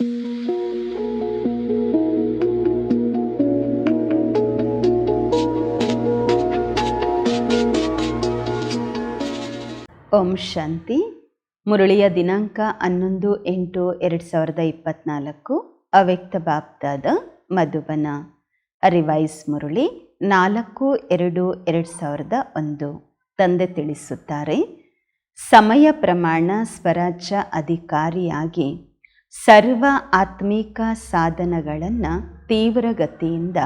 ಓಂ ಶಾಂತಿ. ಮುರಳಿಯ ದಿನಾಂಕ ಹನ್ನೊಂದು ಎಂಟು ಎರಡು ಸಾವಿರದ ಇಪ್ಪತ್ನಾಲ್ಕು. ಅವ್ಯಕ್ತ ಬಾಬ್ದಾದ ಮಧುಬನ. ರಿವೈಸ್ ಮುರಳಿ ನಾಲ್ಕು ಎರಡು ಎರಡು ಸಾವಿರದ ಒಂದು. ತಂದೆ ತಿಳಿಸುತ್ತಾರೆ, ಸಮಯ ಪ್ರಮಾಣ ಸ್ವರಾಜ್ಯ ಅಧಿಕಾರಿಯಾಗಿ ಸರ್ವ ಆತ್ಮೀಕ ಸಾಧನಗಳನ್ನು ತೀವ್ರಗತಿಯಿಂದ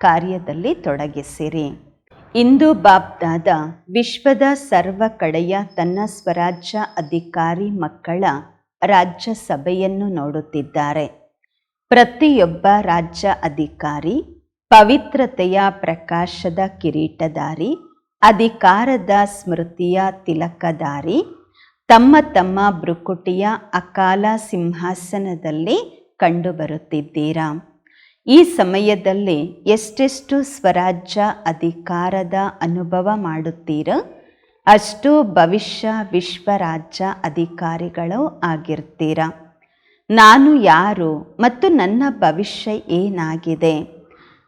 ಕಾರ್ಯದಲ್ಲಿ ತೊಡಗಿಸಿರಿ. ಇಂದು ಬಾಬ್ದಾದ ವಿಶ್ವದ ಸರ್ವ ಕಡೆಯ ತನ್ನ ಸ್ವರಾಜ್ಯ ಅಧಿಕಾರಿ ಮಕ್ಕಳ ರಾಜ್ಯಸಭೆಯನ್ನು ನೋಡುತ್ತಿದ್ದಾರೆ. ಪ್ರತಿಯೊಬ್ಬ ರಾಜ್ಯ ಅಧಿಕಾರಿ ಪವಿತ್ರತೆಯ ಪ್ರಕಾಶದ ಕಿರೀಟಧಾರಿ, ಅಧಿಕಾರದ ಸ್ಮೃತಿಯ ತಿಲಕಧಾರಿ ತಮ್ಮ ತಮ್ಮ ಬ್ರುಕುಟಿಯ ಅಕಾಲ ಸಿಂಹಾಸನದಲ್ಲಿ ಕಂಡುಬರುತ್ತಿದ್ದೀರಾ? ಈ ಸಮಯದಲ್ಲಿ ಎಷ್ಟೆಷ್ಟು ಸ್ವರಾಜ್ಯ ಅಧಿಕಾರದ ಅನುಭವ ಮಾಡುತ್ತೀರೋ? ಅಷ್ಟು ಭವಿಷ್ಯ ವಿಶ್ವರಾಜ್ಯ ಅಧಿಕಾರಿಗಳು ಆಗಿರ್ತೀರ? ನಾನು ಯಾರು ಮತ್ತು ನನ್ನ ಭವಿಷ್ಯ ಏನಾಗಿದೆ?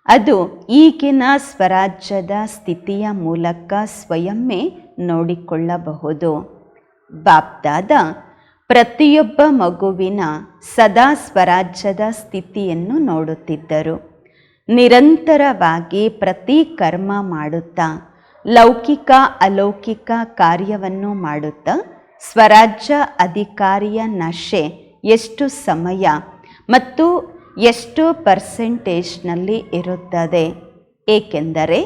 ಅದು ಈಗಿನ ಸ್ವರಾಜ್ಯದ ಸ್ಥಿತಿಯ ಮೂಲಕ ಸ್ವಯಂವೇ ನೋಡಿಕೊಳ್ಳಬಹುದು. ಬಾಪ್ದಾದ ಪ್ರತಿಯೊಬ್ಬ ಮಗುವಿನ ಸದಾ ಸ್ವರಾಜ್ಯದ ಸ್ಥಿತಿಯನ್ನು ನೋಡುತ್ತಿದ್ದರು. ನಿರಂತರವಾಗಿ ಪ್ರತಿ ಕರ್ಮ ಮಾಡುತ್ತಾ, ಲೌಕಿಕ ಅಲೌಕಿಕ ಕಾರ್ಯವನ್ನು ಮಾಡುತ್ತಾ, ಸ್ವರಾಜ್ಯ ಅಧಿಕಾರಿಯ ನಶೆ ಎಷ್ಟು ಸಮಯ ಮತ್ತು ಎಷ್ಟು ಪರ್ಸೆಂಟೇಜ್ನಲ್ಲಿ ಇರುತ್ತದೆ? ಏಕೆಂದರೆ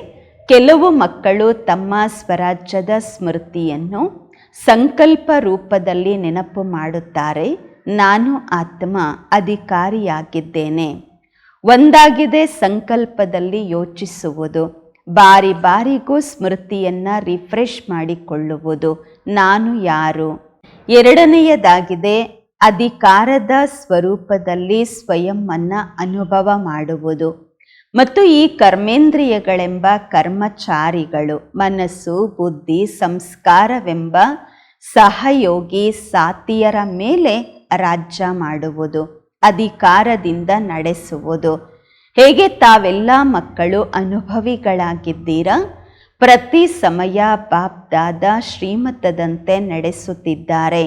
ಕೆಲವು ಮಕ್ಕಳು ತಮ್ಮ ಸ್ವರಾಜ್ಯದ ಸ್ಮೃತಿಯನ್ನು ಸಂಕಲ್ಪ ರೂಪದಲ್ಲಿ ನೆನಪು ಮಾಡುತ್ತಾರೆ. ನಾನು ಆತ್ಮ ಅಧಿಕಾರಿಯಾಗಿದ್ದೇನೆ. ಒಂದಾಗಿದೆ ಸಂಕಲ್ಪದಲ್ಲಿ ಯೋಚಿಸುವುದು. ಬಾರಿ ಬಾರಿಗೂ ಸ್ಮೃತಿಯನ್ನು ರಿಫ್ರೆಶ್ ಮಾಡಿಕೊಳ್ಳುವುದು. ನಾನು ಯಾರು? ಎರಡನೆಯದಾಗಿದೆ ಅಧಿಕಾರದ ಸ್ವರೂಪದಲ್ಲಿ ಸ್ವಯಂ ಅನುಭವ ಮಾಡುವುದು. ಮತ್ತು ಈ ಕರ್ಮೇಂದ್ರಿಯಗಳೆಂಬ ಕರ್ಮಚಾರಿಗಳು ಮನಸ್ಸು, ಬುದ್ಧಿ, ಸಂಸ್ಕಾರವೆಂಬ ಸಹಯೋಗಿ ಸಾತಿಯರ ಮೇಲೆ ರಾಜ್ಯ ಮಾಡುವುದು, ಅಧಿಕಾರದಿಂದ ನಡೆಸುವುದು. ಹೇಗೆ ತಾವೆಲ್ಲ ಮಕ್ಕಳು ಅನುಭವಿಗಳಾಗಿದ್ದೀರಾ? ಪ್ರತಿ ಸಮಯ ಬಾಬ್ದಾದ ಶ್ರೀಮತದಂತೆ ನಡೆಸುತ್ತಿದ್ದಾರೆ.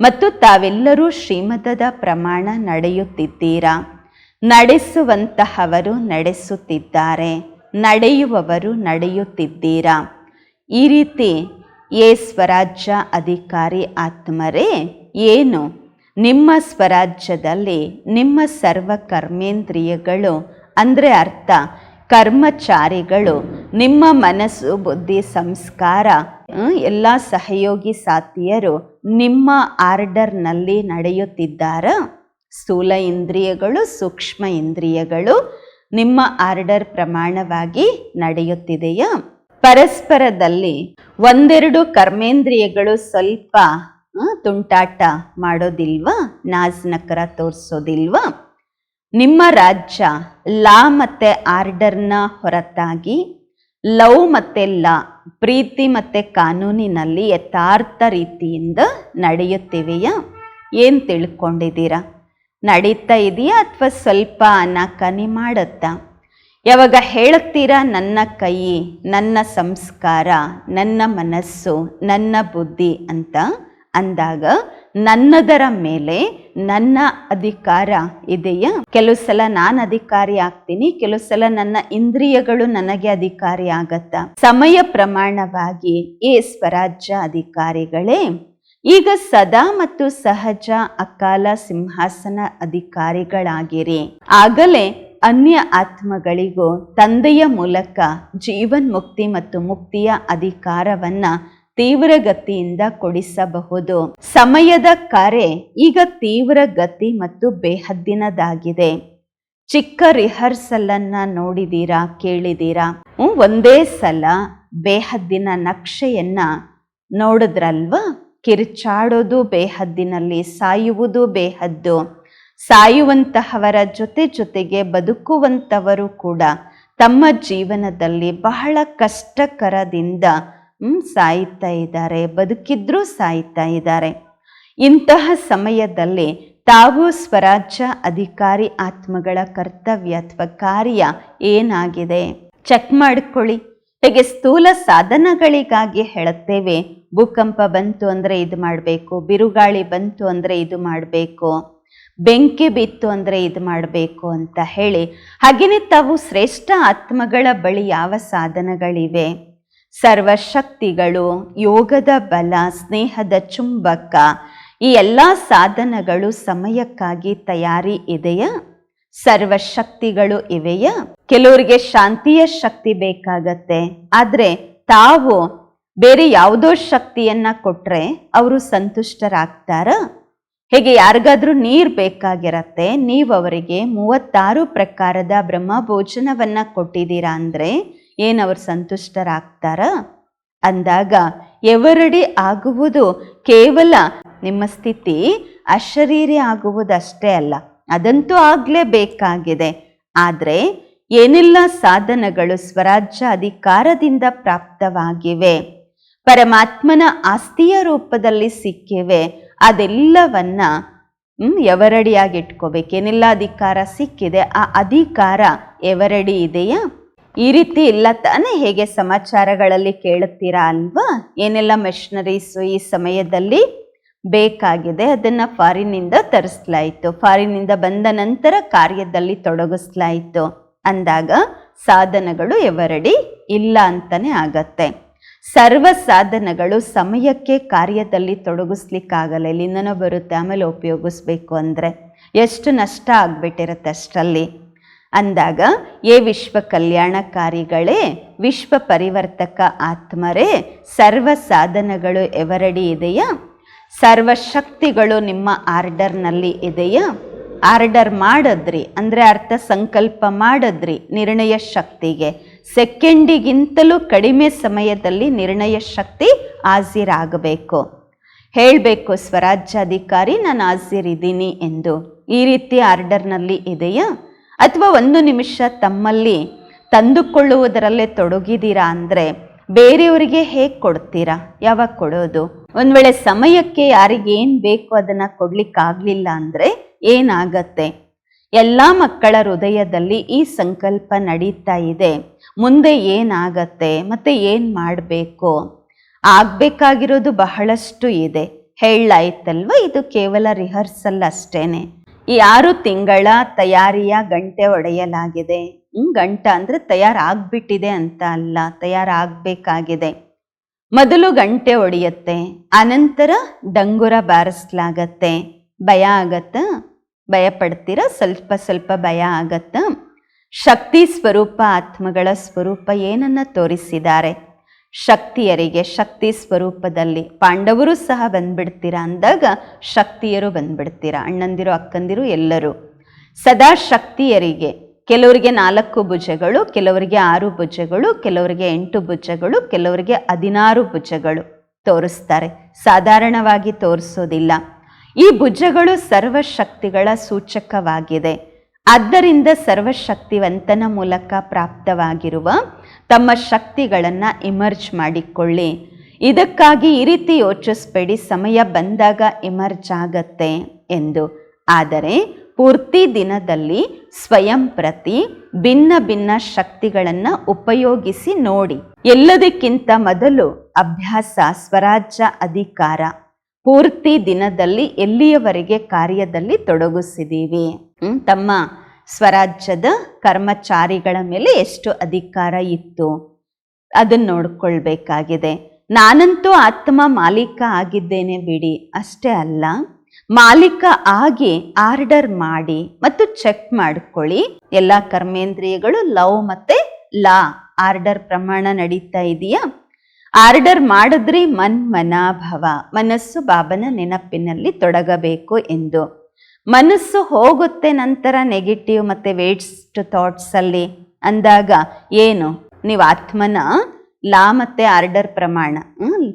ಮತ್ತು ತಾವೆಲ್ಲರೂ ಶ್ರೀಮತದ ಪ್ರಮಾಣ ನಡೆಯುತ್ತಿದ್ದೀರಾ? ನಡೆಸುವಂತಹವರು ನಡೆಸುತ್ತಿದ್ದಾರೆ, ನಡೆಯುವವರು ನಡೆಯುತ್ತಿದ್ದೀರಾ? ಈ ರೀತಿ ಏ ಸ್ವರಾಜ್ಯ ಅಧಿಕಾರಿ ಆತ್ಮರೇ, ಏನು? ನಿಮ್ಮ ಸ್ವರಾಜ್ಯದಲ್ಲಿ ನಿಮ್ಮ ಸರ್ವ ಕರ್ಮೇಂದ್ರಿಯಗಳು ಅಂದರೆ ಅರ್ಥ, ಕರ್ಮಚಾರಿಗಳು, ನಿಮ್ಮ ಮನಸ್ಸು, ಬುದ್ಧಿ, ಸಂಸ್ಕಾರ ಎಲ್ಲ ಸಹಯೋಗಿ ಸಾಥಿಯರು ನಿಮ್ಮ ಆರ್ಡರ್ನಲ್ಲಿ ನಡೆಯುತ್ತಿದ್ದಾರಾ? ಸ್ಥೂಲ ಇಂದ್ರಿಯಗಳು, ಸೂಕ್ಷ್ಮ ಇಂದ್ರಿಯಗಳು ನಿಮ್ಮ ಆರ್ಡರ್ ಪ್ರಮಾಣವಾಗಿ ನಡೆಯುತ್ತಿದೆಯಾ? ಪರಸ್ಪರದಲ್ಲಿ ಒಂದೆರಡು ಕರ್ಮೇಂದ್ರಿಯಗಳು ಸ್ವಲ್ಪ ತುಂಟಾಟ ಮಾಡೋದಿಲ್ವಾ? ನಾಜ್ನಕರ ತೋರಿಸೋದಿಲ್ವಾ? ನಿಮ್ಮ ರಾಜ್ಯ ಲಾ ಮತ್ತು ಆರ್ಡರ್ನ ಹೊರತಾಗಿ, ಲವ್ ಮತ್ತು ಲಾ, ಪ್ರೀತಿ ಮತ್ತು ಕಾನೂನಿನಲ್ಲಿ ಯಥಾರ್ಥ ರೀತಿಯಿಂದ ನಡೆಯುತ್ತಿವೆಯಾ? ಏನು ತಿಳ್ಕೊಂಡಿದ್ದೀರಾ? ನಡೀತಾ ಇದೆಯಾ ಅಥವಾ ಸ್ವಲ್ಪ ಅನಾಕನಿ ಮಾಡುತ್ತಾ? ಯಾವಾಗ ಹೇಳುತ್ತೀರಾ, ನನ್ನ ಕೈ, ನನ್ನ ಸಂಸ್ಕಾರ, ನನ್ನ ಮನಸ್ಸು, ನನ್ನ ಬುದ್ಧಿ ಅಂತ? ಅಂದಾಗ, ನನ್ನದರ ಮೇಲೆ ನನ್ನ ಅಧಿಕಾರ ಇದೆಯಾ? ಕೆಲವು ಸಲ ನಾನು ಅಧಿಕಾರಿ ಆಗ್ತೀನಿ, ಕೆಲವು ಸಲ ನನ್ನ ಇಂದ್ರಿಯಗಳು ನನಗೆ ಅಧಿಕಾರಿ ಆಗತ್ತಾ? ಸಮಯ ಪ್ರಮಾಣವಾಗಿ ಏ ಸ್ವರಾಜ್ಯ ಅಧಿಕಾರಿಗಳೇ ಈಗ ಸದಾ ಮತ್ತು ಸಹಜ ಅಕಾಲ ಸಿಂಹಾಸನ ಅಧಿಕಾರಿಗಳಾಗಿರಿ. ಆಗಲೇ ಅನ್ಯ ಆತ್ಮಗಳಿಗೂ ತಂದೆಯ ಮೂಲಕ ಜೀವನ್ ಮುಕ್ತಿ ಮತ್ತು ಮುಕ್ತಿಯ ಅಧಿಕಾರವನ್ನ ತೀವ್ರಗತಿಯಿಂದ ಕೊಡಿಸಬಹುದು. ಸಮಯದ ಕರೆ ಈಗ ತೀವ್ರ ಗತಿ ಮತ್ತು ಬೇಹದ್ದಿನದಾಗಿದೆ. ಚಿಕ್ಕ ರಿಹರ್ಸಲ್ ಅನ್ನ ನೋಡಿದೀರಾ, ಕೇಳಿದೀರಾ? ಒಂದೇ ಸಲ ಬೇಹದ್ದಿನ ನಕ್ಷೆಯನ್ನ ನೋಡಿದ್ರಲ್ವಾ? ಕಿರುಚಾಡೋದು ಬೇಹದ್ದಿನಲ್ಲಿ ಸಾಯುವುದು ಬೇಹದ್ದು. ಸಾಯುವಂತಹವರ ಜೊತೆ ಜೊತೆಗೆ ಬದುಕುವಂಥವರು ಕೂಡ ತಮ್ಮ ಜೀವನದಲ್ಲಿ ಬಹಳ ಕಷ್ಟಕರದಿಂದ ಸಾಯ್ತಾ ಇದ್ದಾರೆ, ಬದುಕಿದ್ರೂ ಸಾಯ್ತಾ ಇದ್ದಾರೆ. ಇಂತಹ ಸಮಯದಲ್ಲಿ ತಾವು ಸ್ವರಾಜ್ಯ ಅಧಿಕಾರಿ ಆತ್ಮಗಳ ಕರ್ತವ್ಯ ಅಥವಾ ಕಾರ್ಯ ಏನಾಗಿದೆ? ಚೆಕ್ ಮಾಡಿಕೊಳ್ಳಿ. ಹೇಗೆ ಸ್ಥೂಲ ಸಾಧನಗಳಿಗಾಗಿ ಹೇಳುತ್ತೇವೆ. ಭೂಕಂಪ ಬಂತು ಅಂದರೆ ಇದು ಮಾಡಬೇಕು, ಬಿರುಗಾಳಿ ಬಂತು ಅಂದರೆ ಇದು ಮಾಡಬೇಕು, ಬೆಂಕಿ ಬಿತ್ತು ಅಂದರೆ ಇದು ಮಾಡಬೇಕು ಅಂತ ಹೇಳಿ. ಹಾಗೆಯೇ ತಾವು ಶ್ರೇಷ್ಠ ಆತ್ಮಗಳ ಬಳಿ ಯಾವ ಸಾಧನಗಳಿವೆ? ಸರ್ವಶಕ್ತಿಗಳು, ಯೋಗದ ಬಲ, ಸ್ನೇಹದ ಚುಂಬಕ, ಈ ಎಲ್ಲ ಸಾಧನಗಳು ಸಮಯಕ್ಕಾಗಿ ತಯಾರಿ ಇದೆಯಾ? ಸರ್ವಶಕ್ತಿಗಳು ಇವೆಯಾ? ಕೆಲವರಿಗೆ ಶಾಂತಿಯ ಶಕ್ತಿ ಬೇಕಾಗತ್ತೆ. ಆದ್ರೆ ತಾವು ಬೇರೆ ಯಾವುದೋ ಶಕ್ತಿಯನ್ನ ಕೊಟ್ರೆ ಅವರು ಸಂತುಷ್ಟರಾಗ್ತಾರ? ಹೇಗೆ ಯಾರಿಗಾದ್ರೂ ನೀರು ಬೇಕಾಗಿರತ್ತೆ, ನೀವು ಅವರಿಗೆ ಮೂವತ್ತಾರು ಪ್ರಕಾರದ ಬ್ರಹ್ಮ ಭೋಜನವನ್ನ ಕೊಟ್ಟಿದ್ದೀರಾ ಅಂದ್ರೆ ಏನು ಅವ್ರು ಸಂತುಷ್ಟರಾಗ್ತಾರ? ಅಂದಾಗ ಎವರಡಿ ಆಗುವುದು ಕೇವಲ ನಿಮ್ಮ ಸ್ಥಿತಿ ಅಶರೀರಿ ಆಗುವುದಷ್ಟೇ ಅಲ್ಲ. ಅದಂತೂ ಆಗಲೇಬೇಕಾಗಿದೆ. ಆದರೆ ಏನೆಲ್ಲ ಸಾಧನಗಳು ಸ್ವರಾಜ್ಯ ಅಧಿಕಾರದಿಂದ ಪ್ರಾಪ್ತವಾಗಿವೆ, ಪರಮಾತ್ಮನ ಆಸ್ತಿಯ ರೂಪದಲ್ಲಿ ಸಿಕ್ಕಿವೆ, ಅದೆಲ್ಲವನ್ನ ಎವರಡಿಯಾಗಿ ಇಟ್ಕೋಬೇಕು ಏನೆಲ್ಲ ಅಧಿಕಾರ ಸಿಕ್ಕಿದೆ, ಆ ಅಧಿಕಾರ ಎವರಡಿ ಇದೆಯಾ? ಈ ರೀತಿ ಇಲ್ಲ ತಾನೇ ಹೇಗೆ ಸಮಾಚಾರಗಳಲ್ಲಿ ಕೇಳುತ್ತೀರಾ ಅಲ್ವಾ? ಏನೆಲ್ಲ ಮೆಷನರೀಸು ಈ ಸಮಯದಲ್ಲಿ? ಬೇಕಾಗಿದೆ, ಅದನ್ನು ಫಾರಿನಿಂದ ತರಿಸ್ಲಾಯಿತು. ಫಾರಿನಿಂದ ಬಂದ ನಂತರ ಕಾರ್ಯದಲ್ಲಿ ತೊಡಗಿಸ್ಲಾಯಿತು. ಅಂದಾಗ ಸಾಧನಗಳು ಎವರಡಿ? ಇಲ್ಲ ಅಂತಲೇ ಆಗತ್ತೆ. ಸರ್ವ ಸಾಧನಗಳು ಸಮಯಕ್ಕೆ ಕಾರ್ಯದಲ್ಲಿ ತೊಡಗಿಸ್ಲಿಕ್ಕಾಗಲ್ಲ. ಇಲ್ಲಿಂದನೋ ಬರುತ್ತೆ, ಆಮೇಲೆ ಉಪಯೋಗಿಸ್ಬೇಕು ಅಂದರೆ. ಎಷ್ಟು ನಷ್ಟ ಆಗ್ಬಿಟ್ಟಿರುತ್ತೆ ಅಷ್ಟರಲ್ಲಿ. ಅಂದಾಗ, ಏ ವಿಶ್ವ ಕಲ್ಯಾಣಕಾರಿಗಳೇ, ವಿಶ್ವ ಪರಿವರ್ತಕ ಆತ್ಮರೇ, ಸರ್ವ ಸಾಧನಗಳು ಎವರಡಿ ಇದೆಯಾ? ಸರ್ವಶಕ್ತಿಗಳು ನಿಮ್ಮ ಆರ್ಡರ್ನಲ್ಲಿ ಇದೆಯಾ? ಆರ್ಡರ್ ಮಾಡಿದ್ರಿ, ಅಂದರೆ ಅರ್ಥ ಸಂಕಲ್ಪ ಮಾಡಿದ್ರಿ ನಿರ್ಣಯ ಶಕ್ತಿಗೆ. ಸೆಕೆಂಡಿಗಿಂತಲೂ ಕಡಿಮೆ ಸಮಯದಲ್ಲಿ ನಿರ್ಣಯ ಶಕ್ತಿ ಹಾಜಿರಾಗಬೇಕು. ಹೇಳಬೇಕು, ಸ್ವರಾಜ್ಯಾಧಿಕಾರಿ, ನಾನು ಹಾಜಿರಿದ್ದೀನಿ ಎಂದು. ಈ ರೀತಿ ಆರ್ಡರ್ನಲ್ಲಿ ಇದೆಯಾ? ಅಥವಾ ಒಂದು ನಿಮಿಷ ತಮ್ಮಲ್ಲಿ ತಂದುಕೊಳ್ಳುವುದರಲ್ಲೇ ತೊಡಗಿದ್ದೀರಾ ಅಂದರೆ ಬೇರೆಯವರಿಗೆ ಹೇಗೆ ಕೊಡ್ತೀರಾ? ಯಾವಾಗ ಕೊಡೋದು? ಒಂದು ವೇಳೆ ಸಮಯಕ್ಕೆ ಏನು ಬೇಕು ಅದನ್ನು ಕೊಡ್ಲಿಕ್ಕಾಗಲಿಲ್ಲ ಅಂದರೆ ಏನಾಗತ್ತೆ? ಎಲ್ಲ ಮಕ್ಕಳ ಹೃದಯದಲ್ಲಿ ಈ ಸಂಕಲ್ಪ ನಡೀತಾ ಇದೆ. ಮುಂದೆ ಏನಾಗತ್ತೆ? ಮತ್ತೆ ಏನು ಮಾಡಬೇಕು? ಆಗಬೇಕಾಗಿರೋದು ಬಹಳಷ್ಟು ಇದೆ. ಹೇಳಾಯ್ತಲ್ವ? ಇದು ಕೇವಲ ರಿಹರ್ಸಲ್ ಅಷ್ಟೇನೆ. ಈ ಆರು ತಿಂಗಳ ತಯಾರಿಯ ಗಂಟೆ ಒಡೆಯಲಾಗಿದೆ? ಗಂಟ ಅಂದರೆ ತಯಾರಾಗ್ಬಿಟ್ಟಿದೆ ಅಂತ ಅಲ್ಲ, ತಯಾರಾಗಬೇಕಾಗಿದೆ. ಮೊದಲು ಗಂಟೆ ಒಡೆಯುತ್ತೆ, ಅನಂತರ ಡಂಗುರ ಬಾರಿಸ್ಲಾಗತ್ತೆ. ಭಯ ಆಗತ್ತಾ? ಭಯ ಪಡ್ತೀರಾ ಸ್ವಲ್ಪ ಸ್ವಲ್ಪ ಭಯ ಆಗತ್ತಾ? ಶಕ್ತಿ ಸ್ವರೂಪ ಆತ್ಮಗಳ ಸ್ವರೂಪ ಏನನ್ನ ತೋರಿಸಿದ್ದಾರೆ? ಶಕ್ತಿಯರಿಗೆ ಶಕ್ತಿ ಸ್ವರೂಪದಲ್ಲಿ ಪಾಂಡವರು ಸಹ ಬಂದ್ಬಿಡ್ತೀರಾ ಅಂದಾಗ ಶಕ್ತಿಯರು ಬಂದ್ಬಿಡ್ತೀರಾ? ಅಣ್ಣಂದಿರು, ಅಕ್ಕಂದಿರು ಎಲ್ಲರೂ. ಸದಾ ಶಕ್ತಿಯರಿಗೆ ಕೆಲವರಿಗೆ ನಾಲ್ಕು ಭುಜಗಳು, ಕೆಲವರಿಗೆ ಆರು ಭುಜಗಳು, ಕೆಲವರಿಗೆ ಎಂಟು ಭುಜಗಳು, ಕೆಲವರಿಗೆ ಹದಿನಾರು ಭುಜಗಳು ತೋರಿಸ್ತಾರೆ. ಸಾಧಾರಣವಾಗಿ ತೋರಿಸೋದಿಲ್ಲ. ಈ ಭುಜಗಳು ಸರ್ವಶಕ್ತಿಗಳ ಸೂಚಕವಾಗಿದೆ. ಆದ್ದರಿಂದ ಸರ್ವಶಕ್ತಿವಂತನ ಮೂಲಕ ಪ್ರಾಪ್ತವಾಗಿರುವ ತಮ್ಮ ಶಕ್ತಿಗಳನ್ನು ಇಮರ್ಜ್ ಮಾಡಿಕೊಳ್ಳಿ. ಇದಕ್ಕಾಗಿ ಈ ರೀತಿ ಯೋಚಿಸ್ಬೇಡಿ, ಸಮಯ ಬಂದಾಗ ಇಮರ್ಜ್ ಆಗತ್ತೆ ಎಂದು. ಆದರೆ ಪೂರ್ತಿ ದಿನದಲ್ಲಿ ಸ್ವಯಂ ಪ್ರತಿ ಭಿನ್ನ ಭಿನ್ನ ಶಕ್ತಿಗಳನ್ನು ಉಪಯೋಗಿಸಿ ನೋಡಿ. ಎಲ್ಲದಕ್ಕಿಂತ ಮೊದಲು ಅಭ್ಯಾಸ ಸ್ವರಾಜ್ಯ ಅಧಿಕಾರ ಪೂರ್ತಿ ದಿನದಲ್ಲಿ ಎಲ್ಲಿಯವರೆಗೆ ಕಾರ್ಯದಲ್ಲಿ ತೊಡಗಿಸಿದ್ದೀವಿ? ತಮ್ಮ ಸ್ವರಾಜ್ಯದ ಕರ್ಮಚಾರಿಗಳ ಮೇಲೆ ಎಷ್ಟು ಅಧಿಕಾರ ಇತ್ತು? ಅದನ್ನ ನೋಡ್ಕೊಳ್ಬೇಕಾಗಿದೆ. ನಾನಂತೂ ಆತ್ಮ ಮಾಲೀಕ ಆಗಿದ್ದೇನೆ ಬಿಡಿ. ಅಷ್ಟೇ ಅಲ್ಲ. ಮಾಲೀಕ ಆಗಿ ಆರ್ಡರ್ ಮಾಡಿ ಮತ್ತು ಚೆಕ್ ಮಾಡ್ಕೊಳ್ಳಿ. ಎಲ್ಲ ಕರ್ಮೇಂದ್ರಿಯಗಳು ಲವ್ ಮತ್ತೆ ಲಾ ಆರ್ಡರ್ ಪ್ರಮಾಣ ನಡೀತಾ ಇದೆಯಾ? ಆರ್ಡರ್ ಮಾಡಿದ್ರಿ ಮನ್ ಮನಾಭವ, ಮನಸ್ಸು ಬಾಬನ ನೆನಪಿನಲ್ಲಿ ತೊಡಗಬೇಕು ಎಂದು. ಮನಸ್ಸು ಹೋಗುತ್ತೆ ನಂತರ ನೆಗೆಟಿವ್ ಮತ್ತೆ ವೇಸ್ಟ್ ಥಾಟ್ಸ್ ಅಲ್ಲಿ. ಅಂದಾಗ ಏನು? ನೀವು ಆತ್ಮನ ಲಾ ಮತ್ತೆ ಆರ್ಡರ್ ಪ್ರಮಾಣ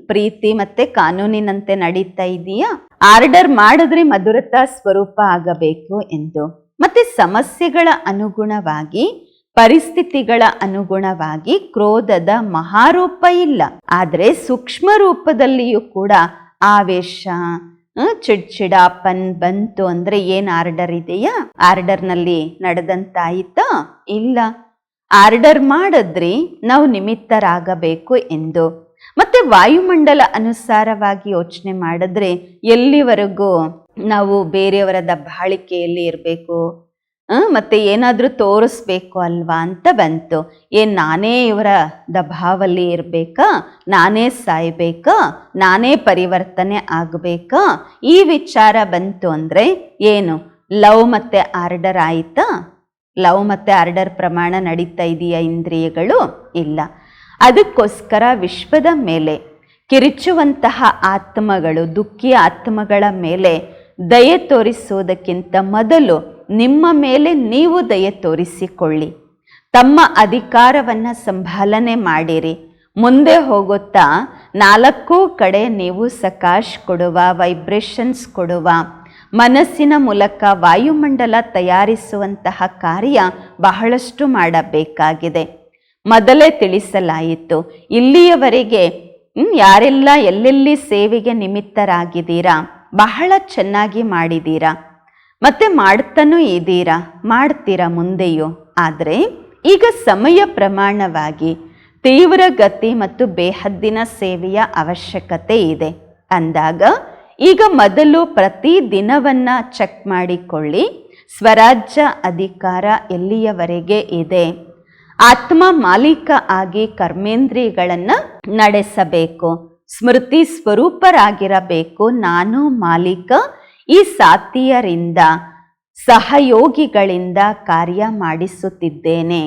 ಪ್ರೀತಿ ಮತ್ತೆ ಕಾನೂನಿನಂತೆ ನಡೀತಾ ಇದೆಯಾ? ಆರ್ಡರ್ ಮಾಡಿದ್ರೆ ಮಧುರತಾ ಸ್ವರೂಪ ಆಗಬೇಕು ಎಂದು. ಮತ್ತೆ ಸಮಸ್ಯೆಗಳ ಅನುಗುಣವಾಗಿ, ಪರಿಸ್ಥಿತಿಗಳ ಅನುಗುಣವಾಗಿ ಕ್ರೋಧದ ಮಹಾರೂಪ ಇಲ್ಲ. ಆದರೆ ಸೂಕ್ಷ್ಮ ರೂಪದಲ್ಲಿಯೂ ಕೂಡ ಆವೇಶ ಚಿಡ್ಚಿಡಾಪನ್ ಬಂತು ಅಂದ್ರೆ ಏನ್ ಆರ್ಡರ್ ಇದೆಯಾ? ಆರ್ಡರ್ನಲ್ಲಿ ನಡೆದಂತಾಯಿತಾ? ಇಲ್ಲ. ಆರ್ಡರ್ ಮಾಡಿದ್ರಿ ನಾವು ನಿಮಿತ್ತರಾಗಬೇಕು ಎಂದು. ಮತ್ತೆ ವಾಯುಮಂಡಲ ಅನುಸಾರವಾಗಿ ಯೋಚನೆ ಮಾಡಿದ್ರೆ ಎಲ್ಲಿವರೆಗೂ ನಾವು ಬೇರೆಯವರ ದಬ್ಬಾಳಿಕೆಯಲ್ಲಿ ಇರಬೇಕು? ಮತ್ತೆ ಏನಾದರೂ ತೋರಿಸ್ಬೇಕು ಅಲ್ವಾ ಅಂತ ಬಂತು. ಏ, ನಾನೇ ಇವರ ದಬಾವಲ್ಲಿ ಇರಬೇಕಾ? ನಾನೇ ಸಾಯ್ಬೇಕಾ? ನಾನೇ ಪರಿವರ್ತನೆ ಆಗಬೇಕಾ? ಈ ವಿಚಾರ ಬಂತು ಅಂದರೆ ಏನು? ಲವ್ ಮತ್ತೆ ಆರ್ಡರ್ ಆಯಿತಾ? ಲವ್ ಮತ್ತೆ ಆರ್ಡರ್ ಪ್ರಮಾಣ ನಡೀತಾ ಇದೆಯಾ ಇಂದ್ರಿಯಗಳು? ಇಲ್ಲ. ಅದಕ್ಕೋಸ್ಕರ ವಿಶ್ವದ ಮೇಲೆ ಕಿರಿಚುವಂತಹ ಆತ್ಮಗಳು, ದುಃಖಿ ಆತ್ಮಗಳ ಮೇಲೆ ದಯೆ ತೋರಿಸುವುದಕ್ಕಿಂತ ಮೊದಲು ನಿಮ್ಮ ಮೇಲೆ ನೀವು ದಯೆ ತೋರಿಸಿಕೊಳ್ಳಿ. ತಮ್ಮ ಅಧಿಕಾರವನ್ನ ಸಂಭಾಲನೆ ಮಾಡಿರಿ. ಮುಂದೆ ಹೋಗುತ್ತಾ ನಾಲ್ಕೂ ಕಡೆ ನೀವು ಸಕಾಶ್ ಕೊಡುವ ವೈಬ್ರೇಷನ್ಸ್ ಕೊಡುವ, ಮನಸ್ಸಿನ ಮೂಲಕ ವಾಯುಮಂಡಲ ತಯಾರಿಸುವಂತಹ ಕಾರ್ಯ ಬಹಳಷ್ಟು ಮಾಡಬೇಕಾಗಿದೆ. ಮೊದಲೇ ತಿಳಿಸಲಾಯಿತು. ಇಲ್ಲಿಯವರೆಗೆ ಯಾರೆಲ್ಲ ಎಲ್ಲೆಲ್ಲಿ ಸೇವೆಗೆ ನಿಮಿತ್ತರಾಗಿದ್ದೀರಾ? ಬಹಳ ಚೆನ್ನಾಗಿ ಮಾಡಿದ್ದೀರಾ? ಮತ್ತೆ ಮಾಡ್ತಾನೂ ಇದ್ದೀರಾ? ಮಾಡ್ತೀರಾ ಮುಂದೆಯೂ? ಆದರೆ, ಈಗ ಸಮಯ ಪ್ರಮಾಣವಾಗಿ ತೀವ್ರ ಗತಿ ಮತ್ತು ಬೇಹದ್ದಿನ ಸೇವೆಯ ಅವಶ್ಯಕತೆ ಇದೆ. ಅಂದಾಗ, ಈಗ ಮೊದಲು ಪ್ರತಿ ದಿನವನ್ನ ಚೆಕ್ ಮಾಡಿಕೊಳ್ಳಿ. ಸ್ವರಾಜ್ಯ ಅಧಿಕಾರ ಎಲ್ಲಿಯವರೆಗೆ ಇದೆ? ಆತ್ಮ ಮಾಲೀಕ ಆಗಿ ಕರ್ಮೇಂದ್ರಿಯಗಳನ್ನು ನಡೆಸಬೇಕು. ಸ್ಮೃತಿ ಸ್ವರೂಪರಾಗಿರಬೇಕು. ನಾನು ಮಾಲೀಕ. ಈ ಸಾತಿಯರಿಂದ ಸಹಯೋಗಿಗಳಿಂದ ಕಾರ್ಯ ಮಾಡಿಸುತ್ತಿದ್ದೇನೆ.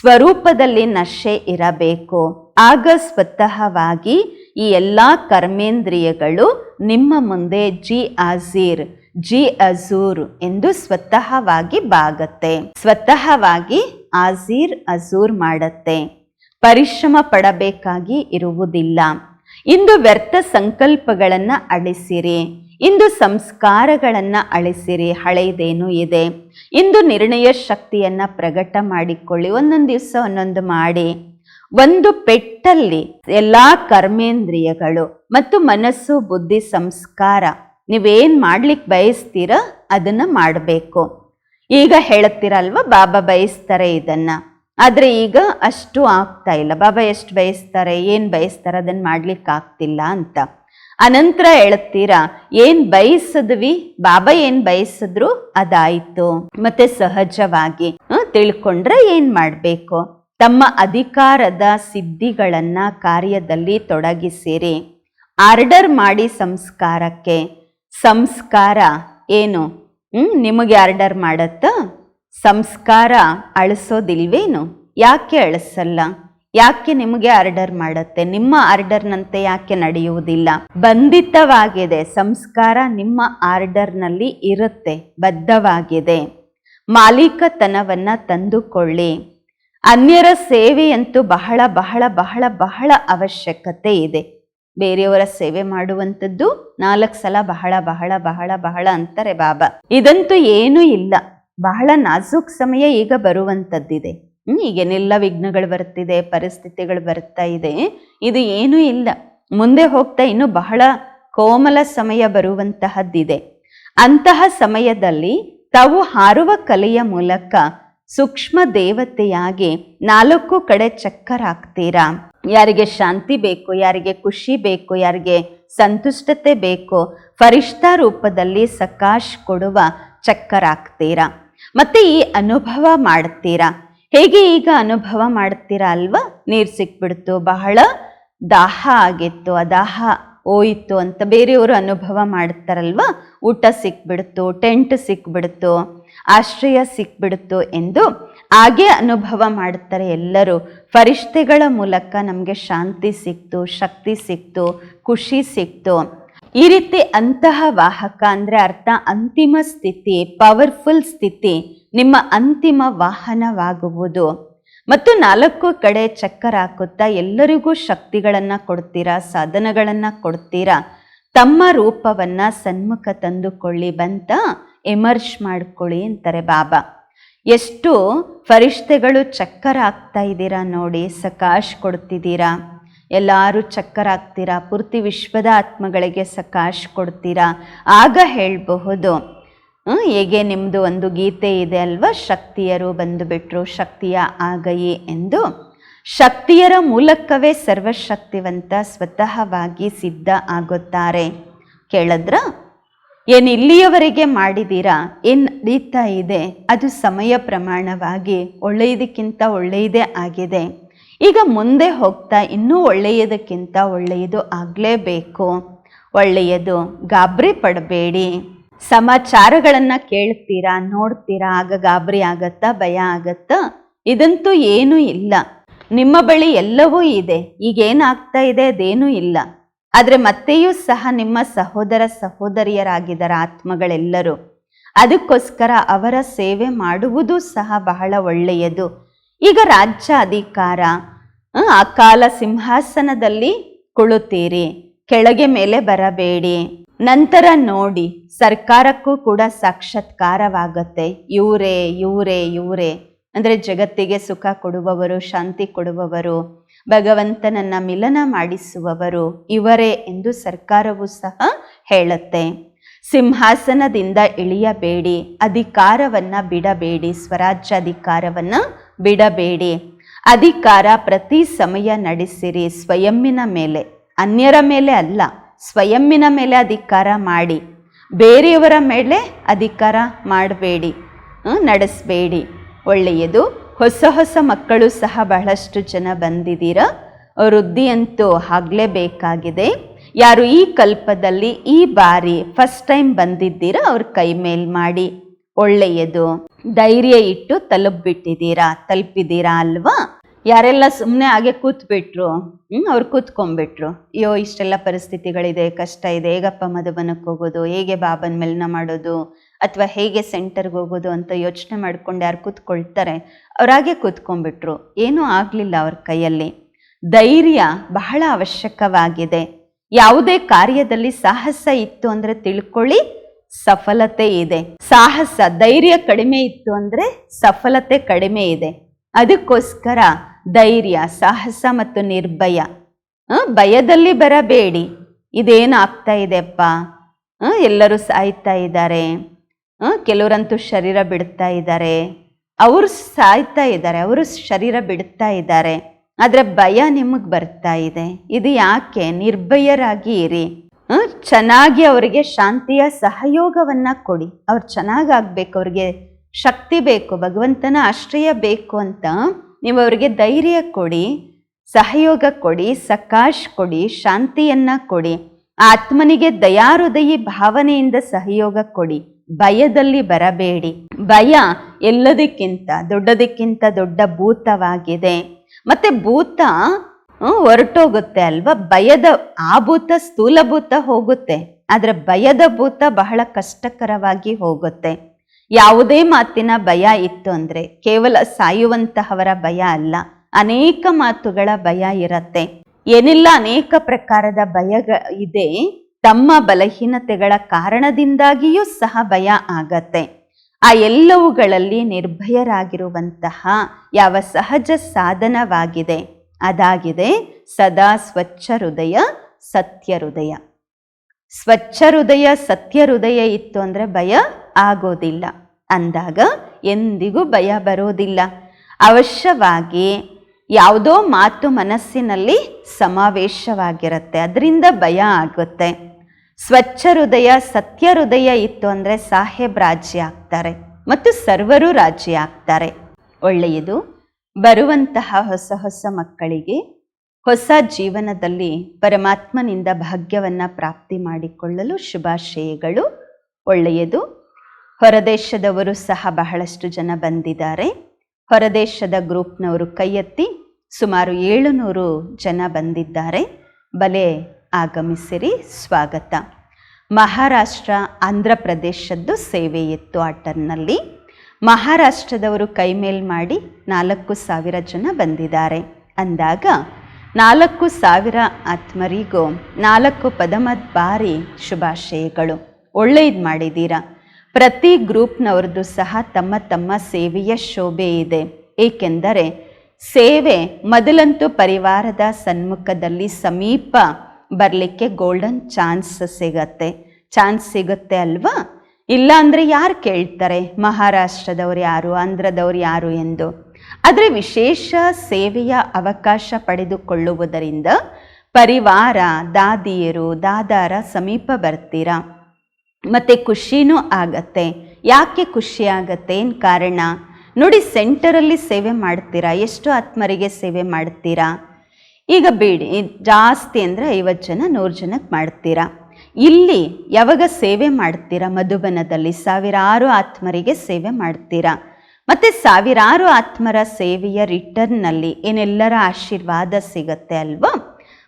ಸ್ವರೂಪದಲ್ಲಿ ನಶೆ ಇರಬೇಕು. ಆಗ ಸ್ವತಃವಾಗಿ ಈ ಎಲ್ಲ ಕರ್ಮೇಂದ್ರಿಯಗಳು ನಿಮ್ಮ ಮುಂದೆ ಜಿ ಅಜೀರ್, ಜಿ ಅಜೂರ್ ಎಂದು ಸ್ವತಃವಾಗಿ ಬಾಗತ್ತೆ. ಸ್ವತಃವಾಗಿ ಆಜೀರ್ ಅಜೂರ್ ಮಾಡತ್ತೆ. ಪರಿಶ್ರಮ ಪಡಬೇಕಾಗಿ ಇರುವುದಿಲ್ಲ. ಇಂದು ವ್ಯರ್ಥ ಸಂಕಲ್ಪಗಳನ್ನು ಅಳಿಸಿರಿ. ಇಂದು ಸಂಸ್ಕಾರಗಳನ್ನು ಅಳಿಸಿರಿ. ಹಳೆಯದೇನು ಇದೆ. ಇಂದು ನಿರ್ಣಯ ಶಕ್ತಿಯನ್ನು ಪ್ರಕಟ ಮಾಡಿಕೊಳ್ಳಿ. ಒಂದೊಂದು ದಿವಸ ಒಂದೊಂದು ಮಾಡಿ. ಒಂದು ಪೆಟ್ಟಲ್ಲಿ ಎಲ್ಲ ಕರ್ಮೇಂದ್ರಿಯಗಳು ಮತ್ತು ಮನಸ್ಸು, ಬುದ್ಧಿ, ಸಂಸ್ಕಾರ ನೀವೇನು ಮಾಡ್ಲಿಕ್ಕೆ ಬಯಸ್ತೀರ ಅದನ್ನು ಮಾಡಬೇಕು. ಈಗ ಹೇಳುತ್ತೀರಲ್ವ, ಬಾಬಾ ಬಯಸ್ತಾರೆ ಇದನ್ನ. ಆದರೆ ಈಗ ಅಷ್ಟು ಆಗ್ತಾ ಇಲ್ಲ. ಬಾಬಾ ಎಷ್ಟು ಬಯಸ್ತಾರೆ, ಏನು ಬಯಸ್ತಾರೆ ಅದನ್ನ ಮಾಡ್ಲಿಕ್ಕೆ ಆಗ್ತಿಲ್ಲ ಅಂತ. ಅನಂತರ ಹೇಳುತ್ತೀರಾ ಏನು ಬಯಸಿದ್ವಿ, ಬಾಬಾ ಏನು ಬಯಸಿದ್ರು ಅದಾಯಿತು. ಮತ್ತೆ ಸಹಜವಾಗಿ ತಿಳ್ಕೊಂಡ್ರೆ ಏನು ಮಾಡಬೇಕು? ತಮ್ಮ ಅಧಿಕಾರದ ಸಿದ್ಧಿಗಳನ್ನ ಕಾರ್ಯದಲ್ಲಿ ತೊಡಗಿಸಿರಿ. ಆರ್ಡರ್ ಮಾಡಿ ಸಂಸ್ಕಾರಕ್ಕೆ. ಸಂಸ್ಕಾರ ಏನು? ನಿಮಗೆ ಆರ್ಡರ್ ಮಾಡತ್ತ ಸಂಸ್ಕಾರ ಅಳಿಸೋದಿಲ್ವೇನು? ಯಾಕೆ ಅಳಿಸಲ್ಲ? ಯಾಕೆ ನಿಮಗೆ ಆರ್ಡರ್ ಮಾಡತ್ತೆ? ನಿಮ್ಮ ಆರ್ಡರ್ನಂತೆ ಯಾಕೆ ನಡೆಯುವುದಿಲ್ಲ? ಬಂಧಿತವಾಗಿದೆ. ಸಂಸ್ಕಾರ ನಿಮ್ಮ ಆರ್ಡರ್ನಲ್ಲಿ ಇರುತ್ತೆ, ಬದ್ಧವಾಗಿದೆ. ಮಾಲೀಕತನವನ್ನು ತಂದುಕೊಳ್ಳಿ. ಅನ್ಯರ ಸೇವೆಯಂತೂ ಬಹಳ ಬಹಳ ಬಹಳ ಬಹಳ ಅವಶ್ಯಕತೆ ಇದೆ. ಬೇರೆಯವರ ಸೇವೆ ಮಾಡುವಂಥದ್ದು ನಾಲ್ಕು ಸಲ ಬಹಳ ಬಹಳ ಬಹಳ ಬಹಳ ಅಂತಾರೆ ಬಾಬಾ. ಇದಂತೂ ಏನೂ ಇಲ್ಲ. ಬಹಳ ನಾಜೂಕ್ ಸಮಯ ಈಗ ಬರುವಂಥದ್ದಿದೆ. ಈಗೇನೆಲ್ಲ ವಿಘ್ನಗಳು ಬರ್ತಿದೆ, ಪರಿಸ್ಥಿತಿಗಳು ಬರ್ತಾ ಇದೆ. ಇದು ಏನೂ ಇಲ್ಲ. ಮುಂದೆ ಹೋಗ್ತಾ ಇನ್ನು ಬಹಳ ಕೋಮಲ ಸಮಯ ಬರುವಂತಹದ್ದಿದೆ. ಅಂತಹ ಸಮಯದಲ್ಲಿ ತಾವು ಹಾರುವ ಕಲೆಯ ಮೂಲಕ ಸೂಕ್ಷ್ಮ ದೇವತೆಯಾಗಿ ನಾಲ್ಕು ಕಡೆ ಚಕ್ಕರ್ ಹಾಕ್ತೀರಾ ಯಾರಿಗೆ ಶಾಂತಿ ಬೇಕು, ಯಾರಿಗೆ ಖುಷಿ ಬೇಕು, ಯಾರಿಗೆ ಸಂತುಷ್ಟತೆ ಬೇಕು, ಫರಿಷ್ಠಾ ರೂಪದಲ್ಲಿ ಸಕಾಶ್ ಕೊಡುವ ಚಕ್ಕರಾಗ್ತೀರಾ ಮತ್ತು ಈ ಅನುಭವ ಮಾಡ್ತೀರಾ? ಹೇಗೆ ಈಗ ಅನುಭವ ಮಾಡ್ತೀರಾ ಅಲ್ವಾ? ನೀರು ಸಿಕ್ಬಿಡ್ತು, ಬಹಳ ದಾಹ ಆಗಿತ್ತು ಆ ದಾಹ ಹೋಯಿತು ಅಂತ ಬೇರೆಯವರು ಅನುಭವ ಮಾಡ್ತಾರಲ್ವಾ? ಊಟ ಸಿಕ್ಬಿಡ್ತು, ಟೆಂಟ್ ಸಿಕ್ಬಿಡ್ತು, ಆಶ್ರಯ ಸಿಕ್ಬಿಡ್ತು ಎಂದು ಹಾಗೆ ಅನುಭವ ಮಾಡುತ್ತಾರೆ ಎಲ್ಲರೂ. ಫರಿಷ್ಠೆಗಳ ಮೂಲಕ ನಮಗೆ ಶಾಂತಿ ಸಿಕ್ತು, ಶಕ್ತಿ ಸಿಕ್ತು, ಖುಷಿ ಸಿಕ್ತು. ಈ ರೀತಿ ಅಂತಹ ವಾಹಕ ಅಂದರೆ ಅರ್ಥ ಅಂತಿಮ ಸ್ಥಿತಿ ಪವರ್ಫುಲ್ ಸ್ಥಿತಿ, ನಿಮ್ಮ ಅಂತಿಮ ವಾಹನವಾಗುವುದು. ಮತ್ತು ನಾಲ್ಕು ಕಡೆ ಚಕ್ಕರ್ ಹಾಕುತ್ತಾ ಎಲ್ಲರಿಗೂ ಶಕ್ತಿಗಳನ್ನು ಕೊಡ್ತೀರಾ, ಸಾಧನಗಳನ್ನು ಕೊಡ್ತೀರಾ? ತಮ್ಮ ರೂಪವನ್ನು ಸನ್ಮುಖ ತಂದುಕೊಳ್ಳಿ, ಬಂತ ಎಮರ್ಜ್ ಮಾಡ್ಕೊಳ್ಳಿ ಅಂತಾರೆ ಬಾಬಾ. ಎಷ್ಟು ಫರಿಷ್ತೆಗಳು ಚಕ್ಕರ್ ಆಗ್ತಾ ಇದ್ದೀರಾ ನೋಡಿ, ಸಕಾಶ್ ಕೊಡ್ತಿದ್ದೀರಾ? ಎಲ್ಲರೂ ಚಕ್ಕರಾಗ್ತೀರಾ? ಪೂರ್ತಿ ವಿಶ್ವದ ಆತ್ಮಗಳಿಗೆ ಸಕಾಶ್ ಕೊಡ್ತೀರಾ? ಆಗ ಹೇಳಬಹುದು. ಹೇಗೆ ನಿಮ್ಮದು ಒಂದು ಗೀತೆ ಇದೆ ಅಲ್ವಾ? ಶಕ್ತಿಯರು ಬಂದುಬಿಟ್ರು, ಶಕ್ತಿಯ ಆಗಯಿ ಎಂದು. ಶಕ್ತಿಯರ ಮೂಲಕವೇ ಸರ್ವಶಕ್ತಿವಂತ ಸ್ವತಃವಾಗಿ ಸಿದ್ಧ ಆಗುತ್ತಾರೆ. ಕೇಳಿದ್ರ? ಏನು ಇಲ್ಲಿಯವರೆಗೆ ಮಾಡಿದ್ದೀರಾ ಏನು ನಡೀತಾ ಇದೆ? ಅದು ಸಮಯ ಪ್ರಮಾಣವಾಗಿ ಒಳ್ಳೆಯದಕ್ಕಿಂತ ಒಳ್ಳೆಯದೇ ಆಗಿದೆ. ಈಗ ಮುಂದೆ ಹೋಗ್ತಾ ಇನ್ನೂ ಒಳ್ಳೆಯದಕ್ಕಿಂತ ಒಳ್ಳೆಯದು ಆಗಲೇಬೇಕು. ಒಳ್ಳೆಯದು. ಗಾಬರಿ ಪಡಬೇಡಿ. ಸಮಾಚಾರಗಳನ್ನು ಕೇಳ್ತೀರಾ, ನೋಡ್ತೀರಾ? ಆಗ ಗಾಬರಿ ಆಗತ್ತಾ, ಭಯ ಆಗತ್ತಾ? ಇದಂತೂ ಏನೂ ಇಲ್ಲ. ನಿಮ್ಮ ಬಳಿ ಎಲ್ಲವೂ ಇದೆ. ಈಗೇನಾಗ್ತಾ ಇದೆ ಅದೇನೂ ಇಲ್ಲ. ಆದರೆ ಮತ್ತೆಯೂ ಸಹ ನಿಮ್ಮ ಸಹೋದರ ಸಹೋದರಿಯರಾಗಿದ್ದಾರೆ ಆತ್ಮಗಳೆಲ್ಲರೂ. ಅದಕ್ಕೋಸ್ಕರ ಅವರ ಸೇವೆ ಮಾಡುವುದು ಸಹ ಬಹಳ ಒಳ್ಳೆಯದು. ಈಗ ರಾಜ್ಯ ಅಧಿಕಾರ ಆ, ಆ ಕಾಲ ಸಿಂಹಾಸನದಲ್ಲಿ ಕುಳುತ್ತೀರಿ ಕೆಳಗೆ ಮೇಲೆ ಬರಬೇಡಿ. ನಂತರ ನೋಡಿ ಸರ್ಕಾರಕ್ಕೂ ಕೂಡ ಸಾಕ್ಷಾತ್ಕಾರವಾಗತ್ತೆ. ಇವರೇ ಇವರೇ ಇವರೇ. ಅಂದರೆ ಜಗತ್ತಿಗೆ ಸುಖ ಕೊಡುವವರು ಶಾಂತಿ ಕೊಡುವವರು. ಭಗವಂತನನ್ನ ಮಿಲನ ಮಾಡಿಸುವವರು ಇವರೇ ಎಂದು ಸರ್ಕಾರವು ಸಹ ಹೇಳುತ್ತೆ. ಸಿಂಹಾಸನದಿಂದ ಇಳಿಯಬೇಡಿ, ಅಧಿಕಾರವನ್ನ ಬಿಡಬೇಡಿ, ಸ್ವರಾಜ್ಯಾಧಿಕಾರವನ್ನು ಬಿಡಬೇಡಿ. ಅಧಿಕಾರ ಪ್ರತಿ ಸಮಯ ನಡೆಸಿರಿ ಸ್ವಯಂನ ಮೇಲೆ, ಅನ್ಯರ ಮೇಲೆ ಅಲ್ಲ ಸ್ವಯಂನ ಮೇಲೆ ಅಧಿಕಾರ ಮಾಡಿ. ಬೇರೆಯವರ ಮೇಲೆ ಅಧಿಕಾರ ಮಾಡಬೇಡಿ ನಡೆಸಬೇಡಿ. ಒಳ್ಳೆಯದು. ಹೊಸ ಹೊಸ ಮಕ್ಕಳು ಸಹ ಬಹಳಷ್ಟು ಜನ ಬಂದಿದ್ದೀರಾ? ವೃದ್ಧಿ ಅಂತೂ ಆಗಲೇಬೇಕಾಗಿದೆ. ಯಾರು ಈ ಕಲ್ಪದಲ್ಲಿ ಈ ಬಾರಿ ಫಸ್ಟ್ ಟೈಮ್ ಬಂದಿದ್ದೀರಾ? ಅವ್ರ ಕೈ ಮೇಲ್ ಮಾಡಿ. ಒಳ್ಳೆಯದು. ಧೈರ್ಯ ಇಟ್ಟು ತಲುಪಿಬಿಟ್ಟಿದ್ದೀರಾ? ತಲುಪಿದ್ದೀರಾ ಅಲ್ವಾ? ಯಾರೆಲ್ಲ ಸುಮ್ಮನೆ ಹಾಗೆ ಕೂತ್ಬಿಟ್ರು? ಹ್ಮ್, ಅವ್ರು ಕೂತ್ಕೊಂಡ್ಬಿಟ್ರು. ಅಯ್ಯೋ, ಇಷ್ಟೆಲ್ಲ ಪರಿಸ್ಥಿತಿಗಳಿದೆ, ಕಷ್ಟ ಇದೆ. ಹೇಗಪ್ಪ ಮಧುಬನಕ್ಕೆ ಹೋಗೋದು? ಹೇಗೆ ಬಾಬನ್ ಮೇಲಿನ ಮಾಡೋದು? ಅಥವಾ ಹೇಗೆ ಸೆಂಟರ್ಗೆ ಹೋಗೋದು ಅಂತ ಯೋಚನೆ ಮಾಡ್ಕೊಂಡು ಯಾರು ಕೂತ್ಕೊಳ್ತಾರೆ? ಅವ್ರಾಗೆ ಕೂತ್ಕೊಂಡ್ಬಿಟ್ರು. ಏನೂ ಆಗಲಿಲ್ಲ ಅವ್ರ ಕೈಯಲ್ಲಿ. ಧೈರ್ಯ ಬಹಳ ಅವಶ್ಯಕವಾಗಿದೆ. ಯಾವುದೇ ಕಾರ್ಯದಲ್ಲಿ ಸಾಹಸ ಇತ್ತು ಅಂದರೆ ತಿಳ್ಕೊಳ್ಳಿ, ಸಫಲತೆ ಇದೆ. ಸಾಹಸ ಧೈರ್ಯ ಕಡಿಮೆ ಇತ್ತು ಅಂದರೆ ಸಫಲತೆ ಕಡಿಮೆ ಇದೆ. ಅದಕ್ಕೋಸ್ಕರ ಧೈರ್ಯ, ಸಾಹಸ ಮತ್ತು ನಿರ್ಭಯ ಭಯದಲ್ಲಿ ಬರಬೇಡಿ. ಇದೇನು ಆಗ್ತಾ ಇದೆಪ್ಪ ಎಲ್ಲರೂ ಸಾಯ್ತಾ ಇದ್ದಾರೆ. ಕೆಲವರಂತೂ ಶರೀರ ಬಿಡ್ತಾ ಇದ್ದಾರೆ. ಅವರು ಸಾಯ್ತಾ ಇದ್ದಾರೆ, ಅವರು ಶರೀರ ಬಿಡ್ತಾ ಇದ್ದಾರೆ. ಆದರೆ ಭಯ ನಿಮಗೆ ಬರ್ತಾ ಇದೆ. ಇದು ಯಾಕೆ? ನಿರ್ಭಯರಾಗಿ ಇರಿ. ಚೆನ್ನಾಗಿ ಅವರಿಗೆ ಶಾಂತಿಯ ಸಹಯೋಗವನ್ನು ಕೊಡಿ. ಅವ್ರು ಚೆನ್ನಾಗಾಗ್ಬೇಕು, ಅವ್ರಿಗೆ ಶಕ್ತಿ ಬೇಕು, ಭಗವಂತನ ಆಶ್ರಯ ಬೇಕು ಅಂತ ನೀವು ಅವರಿಗೆ ಧೈರ್ಯ ಕೊಡಿ, ಸಹಯೋಗ ಕೊಡಿ, ಸಕಾಶ್ ಕೊಡಿ, ಶಾಂತಿಯನ್ನು ಕೊಡಿ. ಆತ್ಮನಿಗೆ ದಯಾಹೃದಯಿ ಭಾವನೆಯಿಂದ ಸಹಯೋಗ ಕೊಡಿ. ಭಯದಲ್ಲಿ ಬರಬೇಡಿ. ಭಯ ಎಲ್ಲದಕ್ಕಿಂತ, ದೊಡ್ಡದಕ್ಕಿಂತ ದೊಡ್ಡ ಭೂತವಾಗಿದೆ. ಮತ್ತೆ ಭೂತ ಹೊರಟೋಗುತ್ತೆ ಅಲ್ವಾ? ಭಯದ ಆ ಭೂತ ಸ್ಥೂಲ ಭೂತ ಹೋಗುತ್ತೆ. ಆದರೆ ಭಯದ ಭೂತ ಬಹಳ ಕಷ್ಟಕರವಾಗಿ ಹೋಗುತ್ತೆ. ಯಾವುದೇ ಮಾತಿನ ಭಯ ಇತ್ತು ಅಂದ್ರೆ, ಕೇವಲ ಸಾಯುವಂತಹವರ ಭಯ ಅಲ್ಲ, ಅನೇಕ ಮಾತುಗಳ ಭಯ ಇರತ್ತೆ. ಏನಿಲ್ಲ, ಅನೇಕ ಪ್ರಕಾರದ ಭಯ ಇದೆ. ತಮ್ಮ ಬಲಹೀನತೆಗಳ ಕಾರಣದಿಂದಾಗಿಯೂ ಸಹ ಭಯ ಆಗತ್ತೆ. ಆ ಎಲ್ಲವುಗಳಲ್ಲಿ ನಿರ್ಭಯರಾಗಿರುವಂತಹ ಯಾವ ಸಹಜ ಸಾಧನವಾಗಿದೆ? ಅದಾಗಿದೆ ಸದಾ ಸ್ವಚ್ಛ ಹೃದಯ, ಸತ್ಯ ಹೃದಯ. ಸ್ವಚ್ಛ ಹೃದಯ, ಸತ್ಯ ಹೃದಯ ಇತ್ತು ಅಂದರೆ ಭಯ ಆಗೋದಿಲ್ಲ. ಅಂದಾಗ ಎಂದಿಗೂ ಭಯ ಬರೋದಿಲ್ಲ. ಅವಶ್ಯವಾಗಿ ಯಾವುದೋ ಮಾತು ಮನಸ್ಸಿನಲ್ಲಿ ಸಮಾವೇಶವಾಗಿರುತ್ತೆ. ಅದರಿಂದ ಭಯ ಆಗುತ್ತೆ. ಸ್ವಚ್ಛ ಹೃದಯ ಸತ್ಯ ಹೃದಯ ಇತ್ತು ಅಂದರೆ ಸಾಹೇಬ್ ರಾಜ್ಯ ಆಗ್ತಾರೆ ಮತ್ತು ಸರ್ವರು ರಾಜ್ಯ ಆಗ್ತಾರೆ. ಒಳ್ಳೆಯದು, ಬರುವಂತಹ ಹೊಸ ಹೊಸ ಮಕ್ಕಳಿಗೆ ಹೊಸ ಜೀವನದಲ್ಲಿ ಪರಮಾತ್ಮನಿಂದ ಭಾಗ್ಯವನ್ನ ಪ್ರಾಪ್ತಿ ಮಾಡಿಕೊಳ್ಳಲು ಶುಭಾಶಯಗಳು. ಒಳ್ಳೆಯದು, ಹೊರದೇಶದವರು ಸಹ ಬಹಳಷ್ಟು ಜನ ಬಂದಿದ್ದಾರೆ. ಹೊರದೇಶದ ಗ್ರೂಪ್ನವರು ಕೈ ಎತ್ತಿ ಸುಮಾರು ಏಳುನೂರು ಜನ ಬಂದಿದ್ದಾರೆ. ಬಲೆ ಆಗಮಿಸಿರಿ. ಸ್ವಾಗತ. ಮಹಾರಾಷ್ಟ್ರ, ಆಂಧ್ರ ಪ್ರದೇಶದ್ದು ಸೇವೆ ಇತ್ತು ಆ ಟರ್ನಲ್ಲಿ ಮಹಾರಾಷ್ಟ್ರದವರು ಕೈಮೇಲ್ ಮಾಡಿ ನಾಲ್ಕು ಸಾವಿರ ಜನ ಬಂದಿದ್ದಾರೆ. ಅಂದಾಗ ನಾಲ್ಕು ಸಾವಿರ ಆತ್ಮರಿಗೂ ನಾಲ್ಕು ಪದಮದ್ ಬಾರಿ ಶುಭಾಶಯಗಳು. ಒಳ್ಳೆಯದು ಮಾಡಿದ್ದೀರಾ ಪ್ರತಿ ಗ್ರೂಪ್ನವ್ರದ್ದು ಸಹ ತಮ್ಮ ತಮ್ಮ ಸೇವೆಯ ಶೋಭೆ ಇದೆ. ಏಕೆಂದರೆ ಸೇವೆ ಮೊದಲಂತೂ ಪರಿವಾರದ ಸನ್ಮುಖದಲ್ಲಿ ಸಮೀಪ ಬರಲಿಕ್ಕೆ ಗೋಲ್ಡನ್ ಚಾನ್ಸ್ ಸಿಗತ್ತೆ. ಚಾನ್ಸ್ ಸಿಗುತ್ತೆ ಅಲ್ವಾ? ಇಲ್ಲ ಅಂದರೆ ಯಾರು ಕೇಳ್ತಾರೆ? ಮಹಾರಾಷ್ಟ್ರದವ್ರು ಯಾರು? ಆಂಧ್ರದವ್ರು ಯಾರು ಎಂದು? ಆದರೆ ವಿಶೇಷ ಸೇವೆಯ ಅವಕಾಶ ಪಡೆದುಕೊಳ್ಳುವುದರಿಂದ ಪರಿವಾರ, ದಾದಿಯರು, ದಾದಾರ ಸಮೀಪ ಬರ್ತೀರಾ? ಮತ್ತು ಖುಷಿನೂ ಆಗತ್ತೆ. ಯಾಕೆ ಖುಷಿ ಆಗತ್ತೆ? ಏನು ಕಾರಣ? ನೋಡಿ ಸೆಂಟರಲ್ಲಿ ಸೇವೆ ಮಾಡ್ತೀರಾ? ಎಷ್ಟು ಆತ್ಮರಿಗೆ ಸೇವೆ ಮಾಡ್ತೀರಾ? ಈಗ ಬೇಡಿ ಜಾಸ್ತಿ ಅಂದರೆ ಐವತ್ತು ಜನ, ನೂರು ಜನಕ್ಕೆ ಮಾಡ್ತೀರಾ? ಇಲ್ಲಿ ಯಾವಾಗ ಸೇವೆ ಮಾಡ್ತೀರಾ? ಮಧುಬನದಲ್ಲಿ ಸಾವಿರಾರು ಆತ್ಮರಿಗೆ ಸೇವೆ ಮಾಡ್ತೀರಾ? ಮತ್ತು ಸಾವಿರಾರು ಆತ್ಮರ ಸೇವೆಯ ರಿಟರ್ನ್ನಲ್ಲಿ ಏನೆಲ್ಲರ ಆಶೀರ್ವಾದ ಸಿಗತ್ತೆ ಅಲ್ವಾ?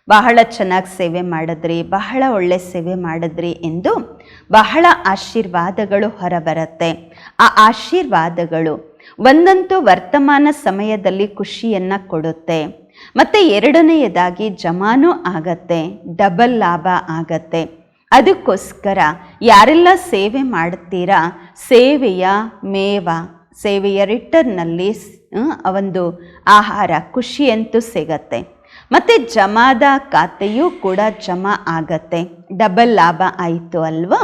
ಬಹಳ ಚೆನ್ನಾಗಿ ಸೇವೆ ಮಾಡಿದ್ರಿ, ಬಹಳ ಒಳ್ಳೆ ಸೇವೆ ಮಾಡಿದ್ರಿ ಎಂದು ಬಹಳ ಆಶೀರ್ವಾದಗಳು ಹೊರಬರುತ್ತೆ. ಆ ಆಶೀರ್ವಾದಗಳು ಒಂದಂತೂ ವರ್ತಮಾನ ಸಮಯದಲ್ಲಿ ಖುಷಿಯನ್ನು ಕೊಡುತ್ತೆ. ಮತ್ತು ಎರಡನೆಯದಾಗಿ ಜಮಾನೂ ಆಗತ್ತೆ ಡಬಲ್ ಲಾಭ ಆಗತ್ತೆ. ಅದಕ್ಕೋಸ್ಕರ ಯಾರೆಲ್ಲ ಸೇವೆ ಮಾಡ್ತೀರಾ, ಸೇವೆಯ ಮೇವ, ಸೇವೆಯ ರಿಟರ್ನಲ್ಲಿ ಒಂದು ಆಹಾರ ಖುಷಿಯಂತೂ ಸಿಗತ್ತೆ. ಮತ್ತು ಜಮಾದ ಖಾತೆಯೂ ಕೂಡ ಜಮಾ ಆಗತ್ತೆ. ಡಬಲ್ ಲಾಭ ಆಯಿತು ಅಲ್ವಾ?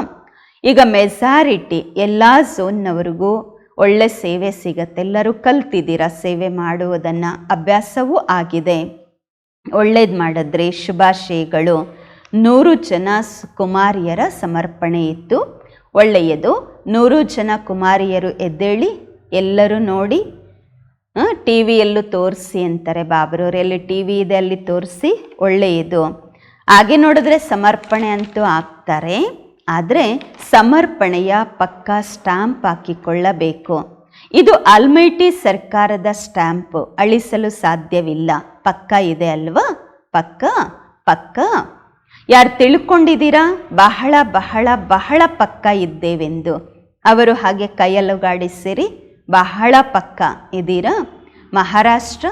ಈಗ ಮೆಜಾರಿಟಿ ಎಲ್ಲ ಝೋನ್ನವ್ರಿಗೂ ಒಳ್ಳೆ ಸೇವೆ ಸಿಗತ್ತೆ. ಎಲ್ಲರೂ ಕಲ್ತಿದ್ದೀರ ಸೇವೆ ಮಾಡುವುದನ್ನು? ಅಭ್ಯಾಸವೂ ಆಗಿದೆ. ಒಳ್ಳೇದು ಮಾಡಿದ್ರೆ ಶುಭಾಶಯಗಳು. ನೂರು ಜನ ಕುಮಾರಿಯರ ಸಮರ್ಪಣೆ ಇತ್ತು. ಒಳ್ಳೆಯದು. ನೂರು ಜನ ಕುಮಾರಿಯರು ಎದ್ದೇಳಿ ಎಲ್ಲರೂ ನೋಡಿ ಟಿ ವಿಯಲ್ಲೂ ತೋರಿಸಿ ಅಂತಾರೆ ಬಾಬರವ್ರು. ಎಲ್ಲಿ ಟಿ ವಿ ಇದೆ ಅಲ್ಲಿ ತೋರಿಸಿ ಒಳ್ಳೆಯದು. ಹಾಗೆ ನೋಡಿದ್ರೆ ಸಮರ್ಪಣೆ ಅಂತೂ ಆಗ್ತಾರೆ. ಆದರೆ ಸಮರ್ಪಣೆಯ ಪಕ್ಕಾ ಸ್ಟಾಂಪ್ ಹಾಕಿಕೊಳ್ಳಬೇಕು. ಇದು ಅಲ್ಮೈಟಿ ಸರ್ಕಾರದ ಸ್ಟ್ಯಾಂಪ್ ಅಳಿಸಲು ಸಾಧ್ಯವಿಲ್ಲ. ಪಕ್ಕ ಇದೆ ಅಲ್ವಾ? ಪಕ್ಕ ಪಕ್ಕ. ಯಾರು ತಿಳ್ಕೊಂಡಿದ್ದೀರಾ? ಬಹಳ ಬಹಳ ಬಹಳ ಪಕ್ಕ ಇದ್ದೇವೆಂದು. ಅವರು ಹಾಗೆ ಕೈಯಲುಗಾಡಿಸಿರಿ, ಬಹಳ ಪಕ್ಕ ಇದ್ದೀರಾ? ಮಹಾರಾಷ್ಟ್ರ?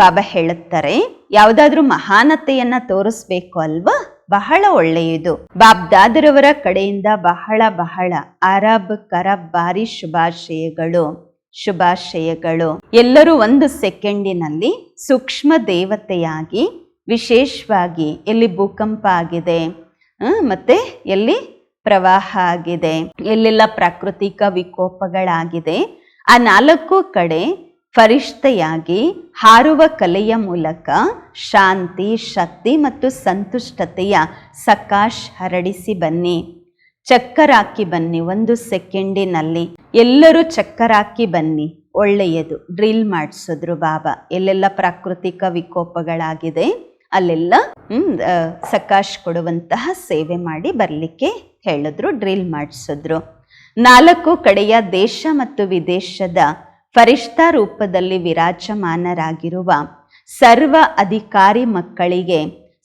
ಬಾಬಾ ಹೇಳುತ್ತಾರೆ, ಯಾವುದಾದ್ರೂ ಮಹಾನತೆಯನ್ನು ತೋರಿಸ್ಬೇಕು ಅಲ್ವಾ? ಬಹಳ ಒಳ್ಳೆಯದು. ಬಾಬ್ದಾದರವರ ಕಡೆಯಿಂದ ಬಹಳ ಬಹಳ ಅರಬ್ ಕರಬ್ ಬಾರಿ ಶುಭಾಶಯಗಳು ಶುಭಾಶಯಗಳು. ಎಲ್ಲರೂ ಒಂದು ಸೆಕೆಂಡಿನಲ್ಲಿ ಸೂಕ್ಷ್ಮ ದೇವತೆಯಾಗಿ, ವಿಶೇಷವಾಗಿ ಎಲ್ಲಿ ಭೂಕಂಪ ಆಗಿದೆ ಮತ್ತೆ ಎಲ್ಲಿ ಪ್ರವಾಹ ಆಗಿದೆ, ಎಲ್ಲೆಲ್ಲ ಪ್ರಾಕೃತಿಕ ವಿಕೋಪಗಳಾಗಿದೆ, ಆ ನಾಲ್ಕು ಕಡೆ ಫರಿಷ್ಠೆಯಾಗಿ ಹಾರುವ ಕಲೆಯ ಮೂಲಕ ಶಾಂತಿ, ಶಕ್ತಿ ಮತ್ತು ಸಂತುಷ್ಟತೆಯ ಸಕಾಶ್ ಹರಡಿಸಿ ಬನ್ನಿ. ಚಕ್ಕರಾಕಿ ಬನ್ನಿ ಒಂದು ಸೆಕೆಂಡಿನಲ್ಲಿ. ಎಲ್ಲರೂ ಚಕ್ಕರಾಕಿ ಬನ್ನಿ. ಒಳ್ಳೆಯದು. ಡ್ರಿಲ್ ಮಾಡಿಸಿದ್ರು ಬಾಬಾ. ಎಲ್ಲೆಲ್ಲ ಪ್ರಾಕೃತಿಕ ವಿಕೋಪಗಳಾಗಿದೆ, ಅಲ್ಲೆಲ್ಲ ಸಕಾಶ್ ಕೊಡುವಂತಹ ಸೇವೆ ಮಾಡಿ ಬರಲಿಕ್ಕೆ ಹೇಳಿದ್ರು, ಡ್ರಿಲ್ ಮಾಡಿಸಿದ್ರು. ನಾಲ್ಕು ಕಡೆಯ ದೇಶ ಮತ್ತು ವಿದೇಶದ ಫರಿಷ್ಠಾ ರೂಪದಲ್ಲಿ ವಿರಾಜಮಾನರಾಗಿರುವ ಸರ್ವ ಅಧಿಕಾರಿ ಮಕ್ಕಳಿಗೆ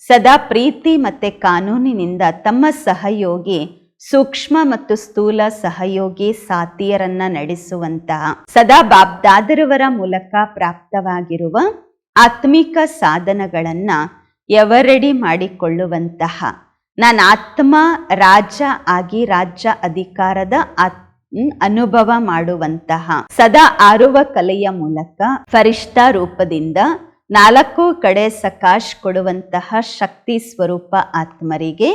ಸದಾ ಪ್ರೀತಿ ಮತ್ತು ಕಾನೂನಿನಿಂದ ತಮ್ಮ ಸಹಯೋಗಿ ಸೂಕ್ಷ್ಮ ಮತ್ತು ಸ್ಥೂಲ ಸಹಯೋಗಿ ಸಾತಿಯರನ್ನ ನಡೆಸುವಂತಹ ಸದಾ ಬಾಬ್ದಾದರವರ ಮೂಲಕ ಪ್ರಾಪ್ತವಾಗಿರುವ ಆತ್ಮಿಕ ಸಾಧನಗಳನ್ನ ಎವರೆಡಿ ಮಾಡಿಕೊಳ್ಳುವಂತಹ ನಾನು ಆತ್ಮ ರಾಜ ಆಗಿ ರಾಜ್ಯ ಅಧಿಕಾರದ ಆತ್ ಹ್ಮ್, ಅನುಭವ ಮಾಡುವಂತಹ ಸದಾ ಆರುವ ಕಲೆಯ ಮೂಲಕ ಫರಿಷ್ಠಾ ರೂಪದಿಂದ ನಾಲ್ಕು ಕಡೆ ಸಕಾಶ್ ಕೊಡುವಂತಹ ಶಕ್ತಿ ಸ್ವರೂಪ ಆತ್ಮರಿಗೆ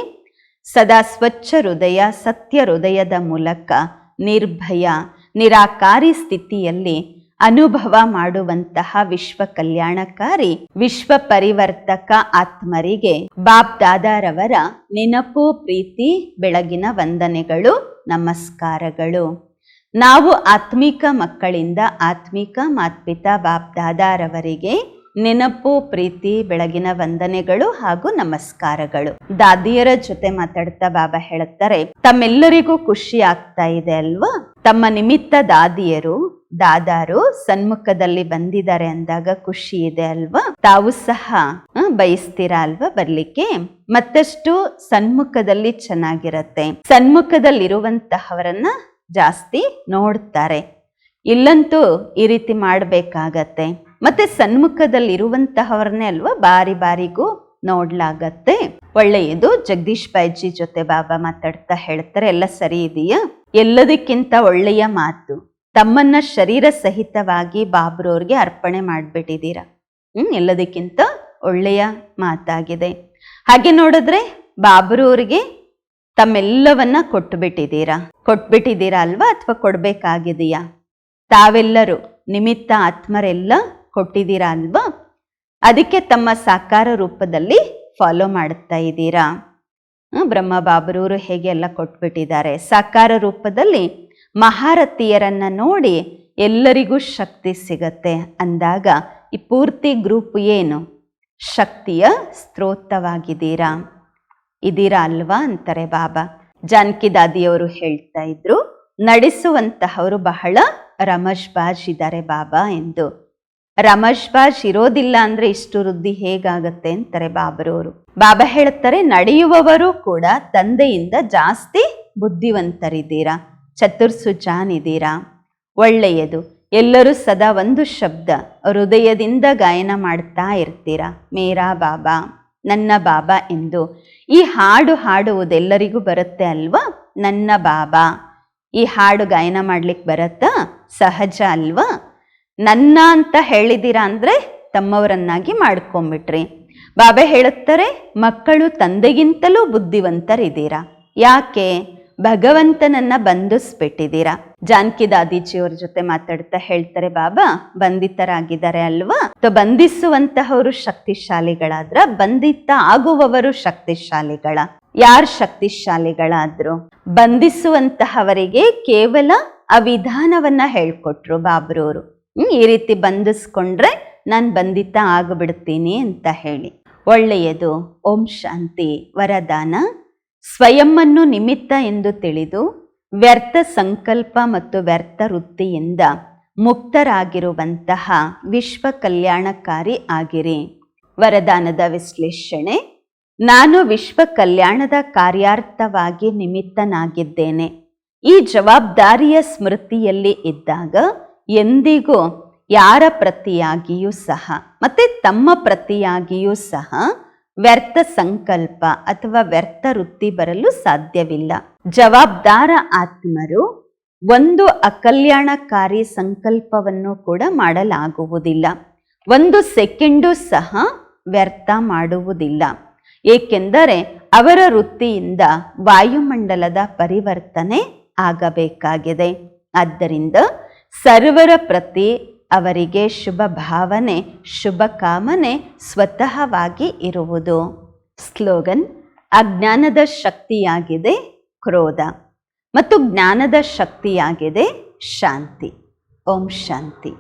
ಸದಾ ಸ್ವಚ್ಛ ಹೃದಯ, ಸತ್ಯ ಹೃದಯದ ಮೂಲಕ ನಿರ್ಭಯ, ನಿರಾಕಾರಿ ಸ್ಥಿತಿಯಲ್ಲಿ ಅನುಭವ ಮಾಡುವಂತಹ ವಿಶ್ವ ಕಲ್ಯಾಣಕಾರಿ, ವಿಶ್ವ ಪರಿವರ್ತಕ ಆತ್ಮರಿಗೆ ಬಾಬ್ ದಾದಾರವರ ನೆನಪು, ಪ್ರೀತಿ, ಬೆಳಗಿನ ವಂದನೆಗಳು. ನಮಸ್ಕಾರಗಳು. ನಾವು ಆತ್ಮಿಕ ಮಕ್ಕಳಿಂದ ಆತ್ಮಿಕ ಮಾತ್ಪಿತಾ ಬಾಬ್ ದಾದಾರವರಿಗೆ ನೆನಪು, ಪ್ರೀತಿ, ಬೆಳಗಿನ ವಂದನೆಗಳು ಹಾಗೂ ನಮಸ್ಕಾರಗಳು. ದಾದಿಯರ ಜೊತೆ ಮಾತಾಡ್ತಾ ಬಾಬಾ ಹೇಳುತ್ತಾರೆ, ತಮ್ಮೆಲ್ಲರಿಗೂ ಖುಷಿ ಆಗ್ತಾ ಇದೆ ಅಲ್ವಾ? ತಮ್ಮ ನಿಮಿತ್ತ ದಾದಿಯರು, ದಾದಾರು ಸನ್ಮುಖದಲ್ಲಿ ಬಂದಿದ್ದಾರೆ ಅಂದಾಗ ಖುಷಿ ಇದೆ ಅಲ್ವಾ? ತಾವು ಸಹ ಬಯಸ್ತೀರಾ ಅಲ್ವಾ ಬರ್ಲಿಕ್ಕೆ? ಮತ್ತಷ್ಟು ಸನ್ಮುಖದಲ್ಲಿ ಚೆನ್ನಾಗಿರತ್ತೆ. ಸನ್ಮುಖದಲ್ಲಿರುವಂತಹವರನ್ನ ಜಾಸ್ತಿ ನೋಡ್ತಾರೆ. ಇಲ್ಲಂತೂ ಈ ರೀತಿ ಮಾಡಬೇಕಾಗತ್ತೆ. ಮತ್ತೆ ಸನ್ಮುಖದಲ್ಲಿರುವಂತಹವ್ರನ್ನೇ ಅಲ್ವಾ ಬಾರಿ ಬಾರಿಗೂ ನೋಡ್ಲಾಗತ್ತೆ. ಒಳ್ಳೆಯದು. ಜಗದೀಶ್ ಬಾಯ್ಜಿ ಜೊತೆ ಬಾಬಾ ಮಾತಾಡ್ತಾ ಹೇಳ್ತಾರೆ, ಎಲ್ಲ ಸರಿ ಇದೆಯಾ? ಎಲ್ಲದಕ್ಕಿಂತ ಒಳ್ಳೆಯ ಮಾತು, ತಮ್ಮನ್ನ ಶರೀರ ಸಹಿತವಾಗಿ ಬಾಬ್ರವ್ರಿಗೆ ಅರ್ಪಣೆ ಮಾಡಿಬಿಟ್ಟಿದ್ದೀರಾ? ಹ್ಮ್, ಎಲ್ಲದಕ್ಕಿಂತ ಒಳ್ಳೆಯ ಮಾತಾಗಿದೆ. ಹಾಗೆ ನೋಡಿದ್ರೆ ಬಾಬ್ರವ್ರಿಗೆ ತಮ್ಮೆಲ್ಲವನ್ನ ಕೊಟ್ಬಿಟ್ಟಿದ್ದೀರಾ? ಕೊಟ್ಬಿಟ್ಟಿದ್ದೀರಾ ಅಲ್ವಾ ಅಥವಾ ಕೊಡ್ಬೇಕಾಗಿದೆಯಾ? ತಾವೆಲ್ಲರೂ ನಿಮಿತ್ತ ಆತ್ಮರೆಲ್ಲ ಕೊಟ್ಟಿದ್ದೀರಾ ಅಲ್ವಾ? ಅದಕ್ಕೆ ತಮ್ಮ ಸಾಕಾರ ರೂಪದಲ್ಲಿ ಫಾಲೋ ಮಾಡುತ್ತಾ ಇದ್ದೀರಾ? ಬ್ರಹ್ಮ ಬಾಬರೂರು ಹೇಗೆ ಎಲ್ಲ ಕೊಟ್ಬಿಟ್ಟಿದ್ದಾರೆ? ಸಾಕಾರ ರೂಪದಲ್ಲಿ ಮಹಾರಥಿಯರನ್ನ ನೋಡಿ ಎಲ್ಲರಿಗೂ ಶಕ್ತಿ ಸಿಗತ್ತೆ ಅಂದಾಗ ಈ ಪೂರ್ತಿ ಗ್ರೂಪ್ ಏನು? ಶಕ್ತಿಯ ಸ್ತ್ರೋತವಾಗಿದ್ದೀರಾ? ಇದ್ದೀರಾ ಅಲ್ವಾ ಅಂತಾರೆ ಬಾಬಾ. ಜಾನಕಿ ದಾದಿಯವರು ಹೇಳ್ತಾ ಇದ್ರು, ನಡೆಸುವಂತಹವರು ಬಹಳ ರಮಶ್ಬಾಜ್ ಇದ್ದಾರೆ ಬಾಬಾ ಎಂದು. ರಮಶ್ಬಾಜ್ ಇರೋದಿಲ್ಲ ಅಂದ್ರೆ ಇಷ್ಟು ವೃದ್ಧಿ ಹೇಗಾಗತ್ತೆ ಅಂತಾರೆ ಬಾಬರವರು. ಬಾಬಾ ಹೇಳುತ್ತಾರೆ, ನಡೆಯುವವರು ಕೂಡ ತಂದೆಯಿಂದ ಜಾಸ್ತಿ ಬುದ್ಧಿವಂತರಿದ್ದೀರಾ ಚತುರ್ಸುಜಾನ್ ಇದ್ದೀರಾ ಒಳ್ಳೆಯದು, ಎಲ್ಲರೂ ಸದಾ ಒಂದು ಶಬ್ದ, ಹೃದಯದಿಂದ ಗಾಯನ ಮಾಡ್ತಾ ಇರ್ತೀರಾ, ಮೇರಾ ಬಾಬಾ, ನನ್ನ ಬಾಬಾ ಎಂದು. ಈ ಹಾಡು ಹಾಡುವುದೆಲ್ಲರಿಗೂ ಬರುತ್ತೆ ಅಲ್ವಾ, ನನ್ನ ಬಾಬಾ? ಈ ಹಾಡು ಗಾಯನ ಮಾಡ್ಲಿಕ್ಕೆ ಬರತ್ತಾ, ಸಹಜ ಅಲ್ವಾ? ನನ್ನ ಅಂತ ಹೇಳಿದ್ದೀರಾ ಅಂದ್ರೆ ತಮ್ಮವರನ್ನಾಗಿ ಮಾಡ್ಕೊಂಬಿಟ್ರಿ. ಬಾಬೆ ಹೇಳುತ್ತಾರೆ, ಮಕ್ಕಳು ತಂದೆಗಿಂತಲೂ ಬುದ್ಧಿವಂತರಿದ್ದೀರಾ? ಯಾಕೆ? ಭಗವಂತನನ್ನ ಬಂಧಿಸ್ಬಿಟ್ಟಿದ್ದೀರಾ? ಜಾನಕಿ ದಾದೀಜಿಯವ್ರ ಜೊತೆ ಮಾತಾಡ್ತಾ ಹೇಳ್ತಾರೆ, ಬಾಬಾ, ಬಂಧಿತರಾಗಿದ್ದಾರೆ ಅಲ್ವಾ? ಬಂಧಿಸುವಂತಹವರು ಶಕ್ತಿಶಾಲಿಗಳಾದ್ರ, ಬಂಧಿತ ಆಗುವವರು ಶಕ್ತಿಶಾಲಿಗಳ. ಯಾರ್ ಶಕ್ತಿಶಾಲಿಗಳಾದ್ರು? ಬಂಧಿಸುವಂತಹವರಿಗೆ ಕೇವಲ ಅವಿಧಾನವನ್ನ ವಿಧಾನವನ್ನ ಹೇಳ್ಕೊಟ್ರು ಬಾಬ್ರವರು ಈ ರೀತಿ ಬಂಧಿಸ್ಕೊಂಡ್ರೆ ನಾನು ಬಂಧಿತ ಆಗಿಬಿಡ್ತೀನಿ ಅಂತ ಹೇಳಿ. ಒಳ್ಳೆಯದು. ಓಂ ಶಾಂತಿ. ವರದಾನ. ಸ್ವಯಂವನ್ನು ನಿಮಿತ್ತ ಎಂದು ತಿಳಿದು, ವ್ಯರ್ಥ ಸಂಕಲ್ಪ ಮತ್ತು ವ್ಯರ್ಥ ವೃತ್ತಿಯಿಂದ ಮುಕ್ತರಾಗಿರುವಂತಹ ವಿಶ್ವ ಕಲ್ಯಾಣಕಾರಿ ಆಗಿರಿ. ವರದಾನದ ವಿಶ್ಲೇಷಣೆ. ನಾನು ವಿಶ್ವ ಕಲ್ಯಾಣದ ಕಾರ್ಯಾರ್ಥವಾಗಿ ನಿಮಿತ್ತನಾಗಿದ್ದೇನೆ. ಈ ಜವಾಬ್ದಾರಿಯ ಸ್ಮೃತಿಯಲ್ಲಿ ಇದ್ದಾಗ ಎಂದಿಗೂ ಯಾರ ಪ್ರತಿಯಾಗಿಯೂ ಸಹ, ಮತ್ತೆ ತಮ್ಮ ಪ್ರತಿಯಾಗಿಯೂ ಸಹ ವ್ಯರ್ಥ ಸಂಕಲ್ಪ ಅಥವಾ ವ್ಯರ್ಥ ವೃತ್ತಿ ಬರಲು ಸಾಧ್ಯವಿಲ್ಲ. ಜವಾಬ್ದಾರ ಆತ್ಮರು ಒಂದು ಅಕಲ್ಯಾಣಕಾರಿ ಸಂಕಲ್ಪವನ್ನು ಕೂಡ ಮಾಡಲಾಗುವುದಿಲ್ಲ. ಒಂದು ಸೆಕೆಂಡು ಸಹ ವ್ಯರ್ಥ ಮಾಡುವುದಿಲ್ಲ. ಏಕೆಂದರೆ ಅವರ ವೃತ್ತಿಯಿಂದ ವಾಯುಮಂಡಲದ ಪರಿವರ್ತನೆ ಆಗಬೇಕಾಗಿದೆ. ಆದ್ದರಿಂದ ಸರ್ವರ ಪ್ರತಿ ಅವರಿಗೆ ಶುಭ ಭಾವನೆ, ಶುಭ ಕಾಮನೆ ಸ್ವತಃವಾಗಿ ಇರುವುದು. ಸ್ಲೋಗನ್, ಅಜ್ಞಾನದ ಶಕ್ತಿಯಾಗಿದೆ ಕ್ರೋಧ ಮತ್ತು ಜ್ಞಾನದ ಶಕ್ತಿಯಾಗಿದೆ ಶಾಂತಿ. ಓಂ ಶಾಂತಿ.